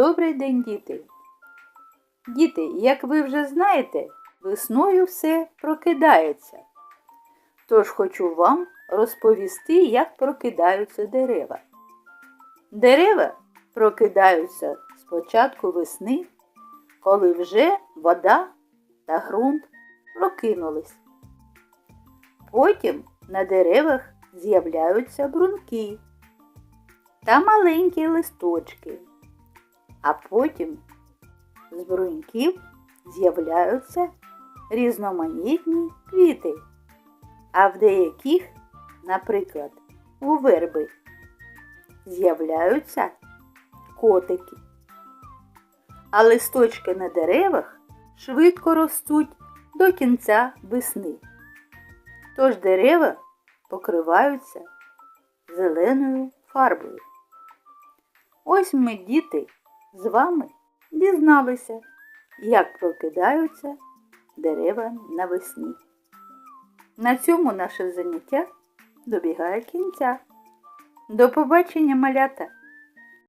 Добрий день, діти! Діти, як ви вже знаєте, весною все прокидається. Тож хочу вам розповісти, як прокидаються дерева. Дерева прокидаються з початку весни, коли вже вода та ґрунт прокинулись. Потім на деревах з'являються брунки та маленькі листочки, а потім з бруньків з'являються різноманітні квіти, а в деяких, наприклад, у верби, з'являються котики. А листочки на деревах швидко ростуть до кінця весни. Тож дерева покриваються зеленою фарбою. Ось ми, діти, з вами дізналися, як прокидаються дерева навесні. На цьому наше заняття добігає кінця. До побачення, малята!